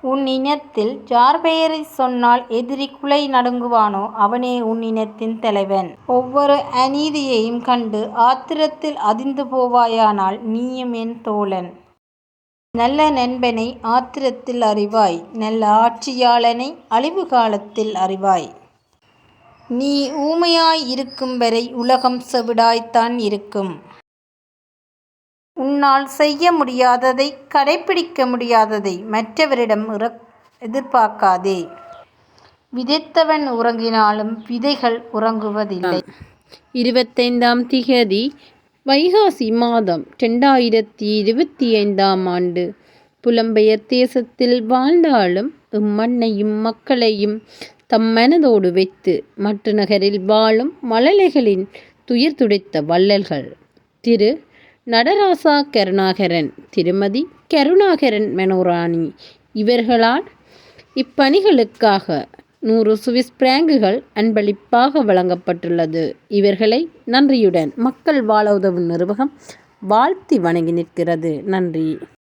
உன் இனத்தில் யார்பெயரைச் சொன்னால் எதிரி குலை நடுங்குவானோ அவனே உன் இனத்தின் தலைவன். ஒவ்வொரு அநீதியையும் கண்டு ஆத்திரத்தில் அதிர்ந்து போவாயானால் நீயும் என் தோழன். நல்ல நண்பனை ஆத்திரத்தில் அறிவாய் நல்ல ஆட்சியாளனை அழிவு காலத்தில் அறிவாய். நீ ஊமையாய் இருக்கும்வரை உலகம் செவிடாய்த்தான் இருக்கும். உன்னால் செய்ய முடியாததை கடைப்பிடிக்க முடியாததை மற்றவரிடம் எதிர்பார்க்காதே. விதைத்தவன் உறங்கினாலும் விதைகள் உறங்குவதில்லை. இருபத்தைந்தாம் திகதி வைகாசி மாதம் இரண்டாயிரத்தி இருபத்தைந்தாம் ஆண்டு புலம்பெயர் தேசத்தில் வாழ்ந்தாலும் இம்மண்ணையும் மக்களையும் தம் மனதோடு வைத்து மட்டு நகரில் வாழும் மழலைகளின் துயர் துடைத்த வள்ளல்கள் திரு நடராசா கருணாகரன் திருமதி கருணாகரன் மனோராணி இவர்களால் இப்பணிகளுக்காக நூறு சுவிஸ் பிராங்குகள் அன்பளிப்பாக வழங்கப்பட்டுள்ளது. இவர்களை நன்றியுடன் மக்கள் வாழ உதவும் நிறுவகம் வாழ்த்தி வணங்கி நிற்கிறது. நன்றி.